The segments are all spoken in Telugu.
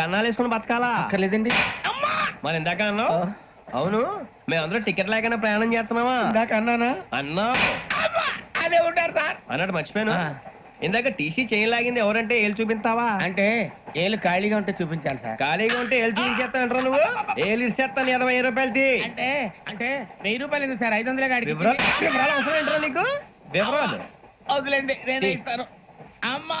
కన్నాలు వేసుకుని బతకాలా? అక్కర్లేదండి. మరి ఇందాక అన్నావు? అవును మేమందరం టికెట్ లేకుండా ప్రయాణం చేస్తున్నావా? ఇందాక అన్నానా? అన్నావు. అదే ఉంటారు సార్. అన్నట్టు మర్చిపోయాను. ఇందాక టీసీ చేయి లాగింది ఎవరంటే ఏళ్ళు చూపిస్తావా? అంటే ఏళ్ళు ఖాళీగా ఉంటే చూపించాలి సార్. ఖాళీగా ఉంటే ఏళ్ళు చూపించేస్తానంటారా నువ్వు? ఏళ్ళు ఇచ్చేస్తాను ఇరవై రూపాయలు తీ అంటే అంటే వెయ్యి రూపాయలు ఎందుకు సార్? ఐదు వందలే కాడికి వివరాలు అవసరం ఏంట్రా నీకు? వివరాలు. వదిలేండి నేనే ఇస్తాను. అమ్మా!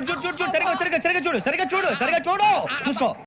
చూడు చూడు చూడు చూడు సరిగా సరిగా సరిగా చూడు సరిగా చూడు సరిగా చూడు. చూసుకో.